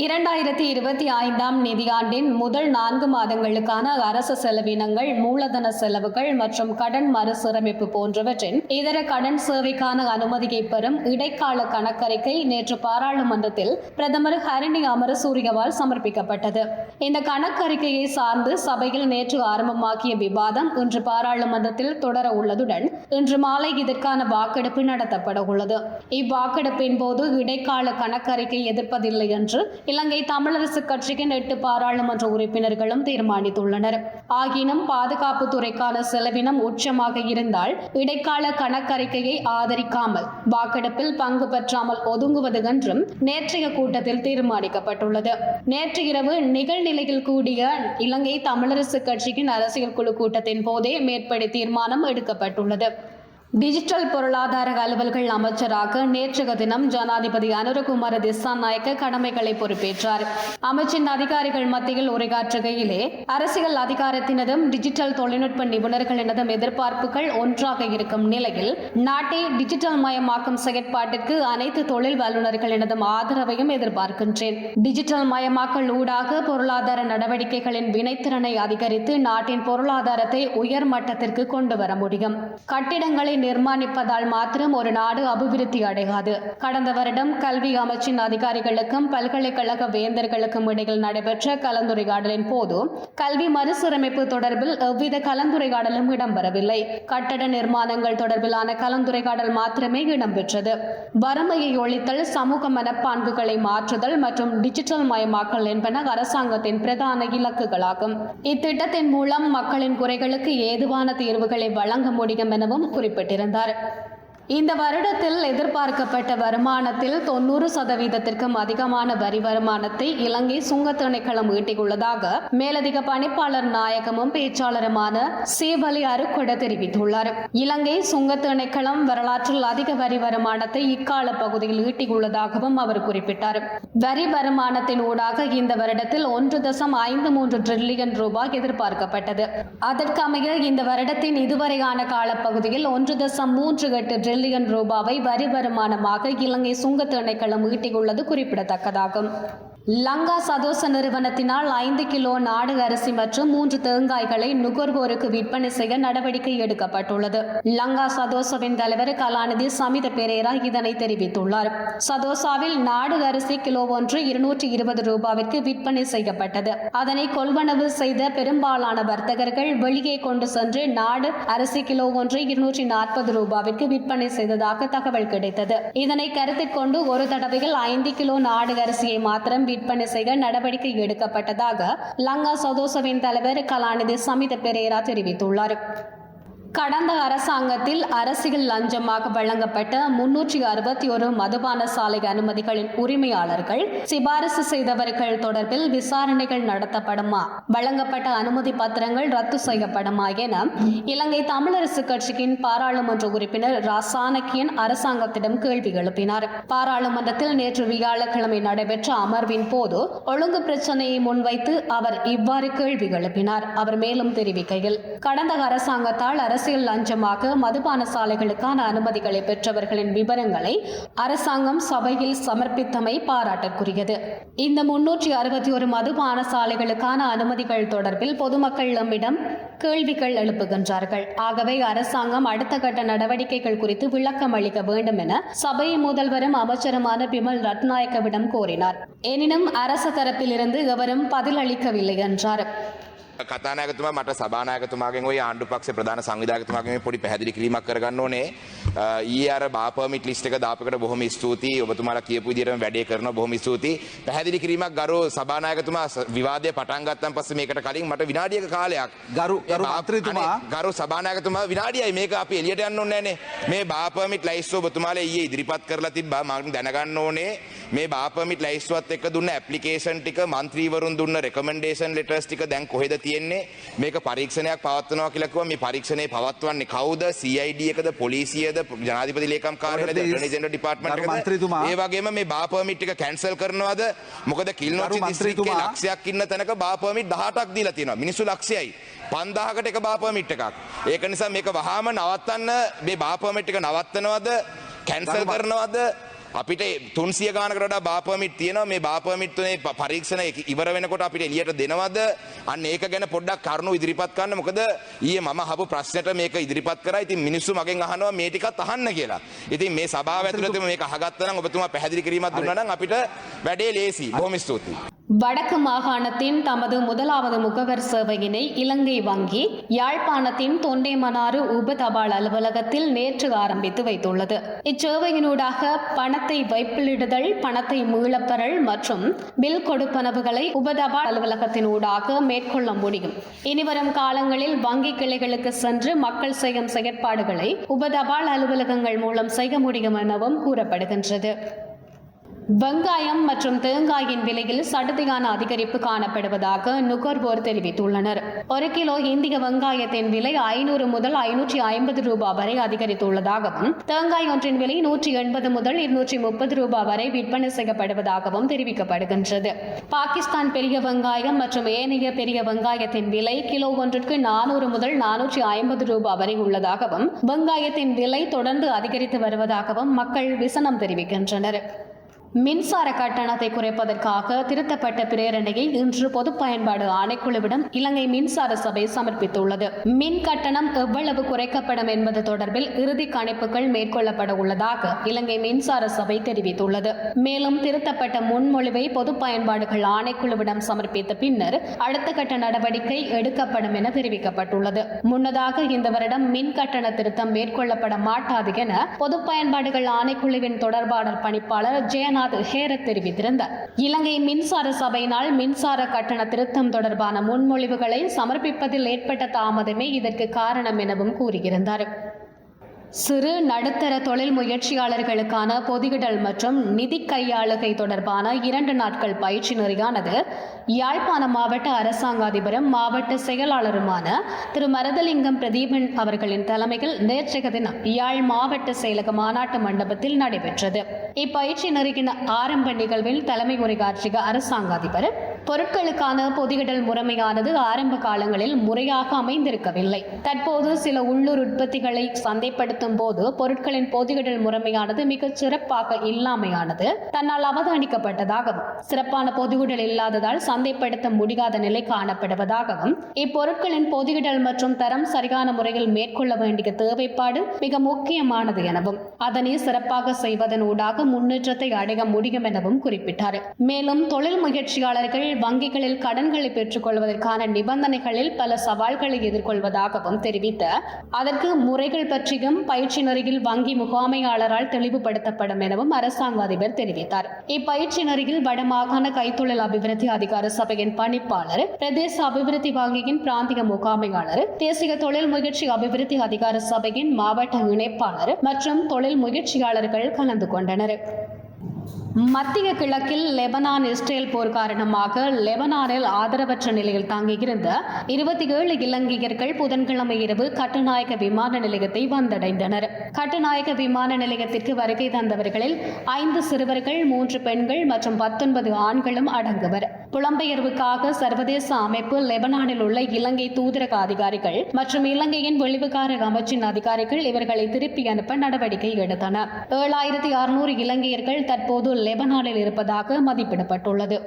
இரண்டாயிரத்தி இருபத்தி ஐந்தாம் நிதியாண்டின் முதல் நான்கு மாதங்களுக்கான அரசு செலவினங்கள் மூலதன செலவுகள் மற்றும் கடன் மறுசீரமைப்பு போன்றவற்றின் இதர கடன் சேவைக்கான அனுமதியை பெறும் இடைக்கால கணக்கறிக்கை நேற்று பாராளுமன்றத்தில் பிரதமர் ஹரணி அமரசூரியவால் சமர்ப்பிக்கப்பட்டது. இந்த கணக்கறிக்கையை சார்ந்து சபையில் நேற்று ஆரம்பமாகிய விவாதம் இன்று பாராளுமன்றத்தில் தொடர உள்ளதுடன் இன்று மாலை இதற்கான வாக்கெடுப்பு நடத்தப்பட உள்ளது. இவ்வாக்கெடுப்பின் போது இடைக்கால கணக்கறிக்கை எதிர்ப்பதில்லை என்று இலங்கை தமிழரசு கட்சியின் எட்டு பாராளுமன்ற உறுப்பினர்களும் தீர்மானித்துள்ளனர். ஆகினும் பாதுகாப்பு துறைக்கான செலவினம் உச்சமாக இருந்தால் இடைக்கால கணக்கறிக்கையை ஆதரிக்காமல் வாக்கெடுப்பில் பங்கு பெற்றாமல் ஒதுங்குவது என்றும் நேற்றைய கூட்டத்தில் தீர்மானிக்கப்பட்டுள்ளது. நேற்று இரவு நிகழ் நிலையில் கூடிய இலங்கை தமிழரசு கட்சியின் அரசியல் குழு கூட்டத்தின் போதே மேற்படி தீர்மானம் எடுக்கப்பட்டுள்ளது. டிஜிட்டல் பொருளாதார அலுவல்கள் அமைச்சராக நேற்றைய தினம் ஜனாதிபதி அனுரகுமார திசாநாயக்க கடமைகளை பொறுப்பேற்றார். அமைச்சின் அதிகாரிகள் மத்தியில் உரையாற்றுகையிலே அரசியல் அதிகாரத்தினதும் டிஜிட்டல் தொழில்நுட்ப நிபுணர்களினதும் எதிர்பார்ப்புகள் ஒன்றாக இருக்கும் நிலையில் நாட்டை டிஜிட்டல் மயமாக்கும் செயற்பாட்டிற்கு அனைத்து தொழில் வல்லுநர்களினதும் ஆதரவையும் எதிர்பார்க்கின்றேன். டிஜிட்டல் மயமாக்கல் ஊடாக பொருளாதார நடவடிக்கைகளின் வினைத்திறனை அதிகரித்து நாட்டின் பொருளாதாரத்தை உயர் மட்டத்திற்கு கொண்டு வர முடியும். கட்டிடங்களை நிர்மாணிப்பதால் மாத்திரம் ஒரு நாடு அபிவிருத்தி அடையாது. கடந்த வருடம் கல்வி அமைச்சின் அதிகாரிகளுக்கும் பல்கலைக்கழக வேந்தர்களுக்கும் இடையில் நடைபெற்ற கலந்துரையாடலின் போது கல்வி மறுசீரமைப்பு தொடர்பில் எவ்வித கலந்துரையாடலும் இடம்பெறவில்லை. கட்டட நிர்மாணங்கள் தொடர்பிலான கலந்துரையாடல் மாத்திரமே இடம்பெற்றது. வறுமையை ஒழித்தல் சமூக மனப்பான்புகளை மாற்றுதல் மற்றும் டிஜிட்டல் மயமாக்கல் என்பன அரசாங்கத்தின் பிரதான இலக்குகளாகும். இத்திட்டத்தின் மூலம் மக்களின் குறைகளுக்கு ஏதுவான தீர்வுகளை வழங்க முடியும் எனவும் குறிப்பிட்டார் குறிப்பிட்டிருந்தார் இந்த வருடத்தில் எதிர்பார்க்கப்பட்ட வருமானத்தில் தொன்னூறு சதவீதத்திற்கும் அதிகமான வரி வருமானத்தை இலங்கை சுங்க திணைக்களம் ஈட்டியுள்ளதாக மேலதிக பணிப்பாளர் நாயகமும் பேச்சாளருமான சேவலி அருக்குட தெரிவித்துள்ளார். இலங்கை சுங்க திணைக்களம் வரலாற்றில் அதிக வரி வருமானத்தை இக்கால பகுதியில் ஈட்டியுள்ளதாகவும் அவர் குறிப்பிட்டார். வரி வருமானத்தின் ஊடாக இந்த வருடத்தில் ஒன்று தசம் ஐந்து மூன்று டிரில்லியன் ரூபாய் எதிர்பார்க்கப்பட்டது. அதற்கமைய இந்த வருடத்தின் இதுவரையான காலப்பகுதியில் ஒன்று தசம் மூன்று எட்டு டிரில்லியன் ரூபாவை வரி வருமானமாக இலங்கை சுங்கத் திணைக்களம் ஈட்டியுள்ளது குறிப்பிடத்தக்கதாகும். லங்கா சதோச நிறுவனத்தினால் ஐந்து கிலோ நாடு அரிசி மற்றும் மூன்று தேங்காய்களை நுகர்வோருக்கு விற்பனை செய்ய நடவடிக்கை எடுக்கப்பட்டுள்ளது. லங்கா சதோசவின் தலைவர் கலாநிதி சமித பெரேரா இதனை தெரிவித்துள்ளார். சதோசாவில் நாடு அரிசி கிலோ ஒன்று இருநூற்றி இருபது ரூபாவிற்கு விற்பனை செய்யப்பட்டது. அதனை கொள்வனவு செய்த பெரும்பாலான வர்த்தகர்கள் வெளியே கொண்டு சென்று நாடு அரிசி கிலோ ஒன்று இருநூற்றி நாற்பது ரூபாவிற்கு விற்பனை செய்ததாக தகவல் கிடைத்தது. இதனை கருத்தில் கொண்டு ஒரு தடவையில் ஐந்து கிலோ நாடு அரிசியை மாத்திரம் விற்பனை செய்ய நடவடிக்கை எடுக்கப்பட்டதாக லங்கா சதோசவின் தலைவர் கலாநிதி சமித பெரேரா தெரிவித்துள்ளார். கடந்த அரசாங்கத்தில் அரசியல் லஞ்சமாக வழங்கப்பட்ட முன்னூற்றி அறுபத்தி ஒரு மதுபான சாலை அனுமதிகளின் உரிமையாளர்கள் சிபாரிசு செய்தவர்கள் தொடர்பில் விசாரணைகள் நடத்தப்படுமா? வழங்கப்பட்ட அனுமதி பத்திரங்கள் ரத்து செய்யப்படுமா என இலங்கை தமிழரசு கட்சியின் பாராளுமன்ற உறுப்பினர் ராசானக்கியன் அரசாங்கத்திடம் கேள்வி எழுப்பினார். பாராளுமன்றத்தில் நேற்று வியாழக்கிழமை நடைபெற்ற அமர்வின் போது ஒழுங்கு பிரச்சனையை முன்வைத்து அவர் இவ்வாறு கேள்வி எழுப்பினார். அவர் மேலும் தெரிவிக்கையில் கடந்த அரசாங்கத்தால் அரசு அரசியல் லஞ்சமாக மதுபான சாலைகளுக்கான அனுமதிகளை பெற்றவர்களின் விவரங்களை அரசாங்கம் சபையில் சமர்ப்பித்தமை பாராட்டக்குரியது இந்த முன்னூற்றி அறுபத்தி ஒரு மதுபான சாலைகளுக்கான அனுமதிகள் தொடர்பில் பொதுமக்கள் நம்மிடம் கேள்விகள் எழுப்புகின்றார்கள். ஆகவே அரசாங்கம் அடுத்த கட்ட நடவடிக்கைகள் குறித்து விளக்கம் அளிக்க வேண்டும் என சபை முதல்வரும் அமைச்சருமான பிமல் ரத்நாயக்கவிடம் கோரினார். எனினும் அரசு தரப்பிலிருந்து எவரும் பதில் அளிக்கவில்லை என்றார். කතානායකතුමා මට සභානායකතුමාගෙන් ඔය ආණ්ඩු පක්ෂ ප්‍රධාන සංවිධායකතුමාගෙන් පොඩි පැහැදිලි කිරීමක් කරගන්න ඕනේ. ඊයේ අර බා පර්මිට් ලිස්ට් එක දාපකට බොහොම ස්තුතියි. ඔබතුමාලා කියපු විදිහටම වැඩේ කරනවා බොහොම ස්තුතියි. පැහැදිලි කිරීමක් ගරු සභානායකතුමා විවාදය පටන් ගත්තන් පස්සේ මේකට කලින් මට විනාඩියක කාලයක් ගරු- ගරු මන්ත්‍රීතුමා. ගරු සභානායකතුමා විනාඩියයි මේක අපි එළියට යන්න ඕනේ නැනේ. මේ බා පර්මිට් ලයිස්ට් ඔබතුමාලා ඊයේ ඉදිරිපත් කරලා තිබ්බා මම දැනගන්න ඕනේ මේ බා පර්මිට් ලයිස්ට්වත් එක්ක දුන්න ඇප්ලිකේෂන් ටික මන්ත්‍රීවරුන් දුන්න රෙකමෙන්ඩේෂන් ලෙටර්ස් ටික දැන් කොහෙද තියෙන්නේ. මේක පරීක්ෂණයක් පවත්වනවා කියලා කිව්වා මේ පරීක්ෂණය පවත්වන්නේ කවුද? CID එකද? පොලිසියද? ජනාධිපති ලේකම් කාර්යාලයද. ඇටර්නි ජෙනරල් ඩිපාර්ට්මන්ට් එකද. ඒ වගේම මේ බා පර්මිට් එක කැන්සල් කරනවද? මොකද කිල්නොච්චි දිස්ත්‍රික්කේ. ලක්ෂයක් ඉන්න තැනක බා පර්මිට් 18ක් දීලා තියෙනවා. මිනිස්සු ලක්ෂයයි. 5000කට එක බා පර්මිට් එකක්. ඒක නිසා මේක වහාම නවත්තන්න මේ බා පර්මිට් එක නවත්තනවද? කැන්සල් කරනවද අපිට තුන්සිය ගානකට බාපමිට තියෙන මේ බාපමිත්තුනේ පරීක්ෂණ එක- ඉවර වෙනකොට අපිට එලියට දෙනවද අන්න ඒක ගැන පොඩ්ඩක් කරුණු ඉදිරිපත් කරන්න මොකද ඊයේ මම හපු ප්‍රශ්නයට මේක ඉදිරිපත් කරා ඉතින් මිනිස්සු මගෙන් අහනවා මේ ටිකත් අහන්න කියලා. ඉතින් මේ සභාව ඇතුළතම මේක අහගත්තා නම් ඔබතුමා පැහැදිලි කිරීමක් දුන්නා නම් අපිට වැඩේ ලේසි. බොහොම ස්තුතියි. வடக்கு மாகாணத்தின் தமது முதலாவது முகவர் சேவையினை இலங்கை வங்கி யாழ்ப்பாணத்தின் தொண்டைமனாறு உப தபால் அலுவலகத்தில் நேற்று ஆரம்பித்து வைத்துள்ளது. இச்சேவையினூடாக பணத்தை வைப்பிலிடுதல் பணத்தை மீளப்பெறல் மற்றும் பில் கொடுப்பனவுகளை உப தபால் அலுவலகத்தினூடாக மேற்கொள்ள முடியும். இனிவரும் காலங்களில் வங்கி கிளைகளுக்கு சென்று மக்கள் செய்யும் செயற்பாடுகளை உப தபால் அலுவலகங்கள் மூலம் செய்ய முடியும் எனவும் கூறப்படுகின்றது. வெங்காயம் மற்றும் தேங்காயின் விலையில் சடுதியான அதிகரிப்பு காணப்படுவதாக நுகர்வோர் தெரிவித்துள்ளனர். ஒரு கிலோ இந்திய வெங்காயத்தின் விலை ஐநூறு முதல் ஐநூற்றி ஐம்பது ரூபாய் வரை அதிகரித்துள்ளதாகவும் தேங்காய் ஒன்றின் விலை நூற்றி எண்பது முதல் இருநூற்றி முப்பது ரூபாய் வரை விற்பனை செய்யப்படுவதாகவும் தெரிவிக்கப்படுகின்றது. பாகிஸ்தான் பெரிய வெங்காயம் மற்றும் ஏனைய பெரிய வெங்காயத்தின் விலை கிலோ ஒன்றிற்கு நானூறு முதல் நானூற்றி ஐம்பது ரூபாய் வரை உள்ளதாகவும் வெங்காயத்தின் விலை தொடர்ந்து அதிகரித்து வருவதாகவும் மக்கள் விசனம் தெரிவிக்கின்றனர். மின்சார கட்டணத்தை குறைப்பதற்காக திருத்தப்பட்ட பிரேரணையை இன்று பொது பயன்பாடு ஆணைக்குழுவிடம் இலங்கை மின்சார சபை சமர்ப்பித்துள்ளது. மின் கட்டணம் எவ்வளவு குறைக்கப்படும் என்பது தொடர்பில் இறுதி கணிப்புகள் மேற்கொள்ளப்பட உள்ளதாக இலங்கை மின்சார சபை தெரிவித்துள்ளது. மேலும் திருத்தப்பட்ட முன்மொழிவை பொது பயன்பாடுகள் ஆணைக்குழுவிடம் சமர்ப்பித்த பின்னர் அடுத்த கட்ட நடவடிக்கை எடுக்கப்படும் என தெரிவிக்கப்பட்டுள்ளது. முன்னதாக இந்த வருடம் மின் கட்டண திருத்தம் மேற்கொள்ளப்பட மாட்டாது என பொது பயன்பாடுகள் ஆணைக்குழுவின் தொடர்பாளர் பணிப்பாளர் ஜெயநாத் ஹேரத் தெரிவித்திருந்தார். இலங்கை மின்சார சபையினால் மின்சார கட்டண திருத்தம் தொடர்பான முன்மொழிவுகளை சமர்ப்பிப்பதில் ஏற்பட்ட தாமதமே இதற்கு காரணம் எனவும் கூறியிருந்தார். சிறு நடுத்தர தொழில் முயற்சியாளர்களுக்கான பொதியிடல் மற்றும் நிதி கையாளுகை தொடர்பான இரண்டு நாட்கள் பயிற்சி நெறியானது யாழ்ப்பாண மாவட்ட அரசாங்க அதிபரும் மாவட்ட செயலாளருமான திரு மரதலிங்கம் பிரதீபன் அவர்களின் தலைமையில் நேற்றைய தினம் யாழ் மாவட்ட செயலக மாநாட்டு மண்டபத்தில் நடைபெற்றது. இப்பயிற்சி நெறியின் ஆரம்ப நிகழ்வில் தலைமை உரையாற்றிய அரசாங்க அதிபர் பொருட்களுக்கான பொதியிடல் முறைமையானது ஆரம்ப காலங்களில் முறையாக அமைந்திருக்கவில்லை. தற்போது சில உள்ளூர் உற்பத்திகளை சந்தைப்படுத்தும் போது பொருட்களின் பொதியிடல் முறைமையானது மிகச் சிறப்பாக இல்லாமையானது தன்னால் அவதானிக்கப்பட்டதாகவும் சிறப்பான பொதுகுடல் இல்லாததால் சந்தைப்படுத்த முடியாத நிலை காணப்படுவதாகவும் இப்பொருட்களின் பொதுகிடல் மற்றும் தரம் சரியான முறையில் மேற்கொள்ள வேண்டிய தேவைப்பாடு மிக முக்கியமானது எனவும் அதனை சிறப்பாக செய்வதன் ஊடாக முன்னேற்றத்தை அடைய முடியும் எனவும் குறிப்பிட்டார். மேலும் தொழில் முயற்சியாளர்கள் வங்கிகளில் கடன்களை பெற்றுக் கொள்வதற்கான நிபந்தனைகளில் பல சவால்களை எதிர்கொள்வதாகவும் தெரிவித்த அதற்கு முறைகள் பற்றியும் பயிற்சி நெறியில் வங்கி முகாமையாளரால் தெளிவுபடுத்தப்படும் எனவும் அரசாங்க அதிபர் தெரிவித்தார். இப்பயிற்சி நெறியில் வடமாகாண கைத்தொழில் அபிவிருத்தி அதிகார சபையின் பணிப்பாளர் பிரதேச அபிவிருத்தி வங்கியின் பிராந்திய முகாமையாளர் தேசிய தொழில் முயற்சி அபிவிருத்தி அதிகார சபையின் மாவட்ட இணைப்பாளர் மற்றும் தொழில் முயற்சியாளர்கள் கலந்து கொண்டனர். மத்திய கிழக்கில் லெபனான் இஸ்ரேல் போர் காரணமாக லெபனானில் ஆதரவற்ற நிலையில் தாங்கியிருந்த இருபத்தி ஏழு இலங்கையர்கள் புதன்கிழமை இரவு கட்டுநாயக்க விமான நிலையத்தை வந்தடைந்தனர். கட்டுநாயக்க விமான நிலையத்திற்கு வருகை தந்தவர்களில் ஐந்து சிறுவர்கள் மூன்று பெண்கள் மற்றும் பத்தொன்பது ஆண்களும் அடங்குவர். புலம்பெயர்வுக்காக சர்வதேச அமைப்பு லெபனானில் உள்ள இலங்கை தூதரக அதிகாரிகள் மற்றும் இலங்கையின் வெளிவிகார அமைச்சின் அதிகாரிகள் இவர்களை திருப்பி அனுப்ப நடவடிக்கை எடுத்தனர். ஏழாயிரத்தி அறுநூறு இலங்கையர்கள் தற்போது லெபனானில் இருப்பதாக மதிப்பிடப்பட்டுள்ளது.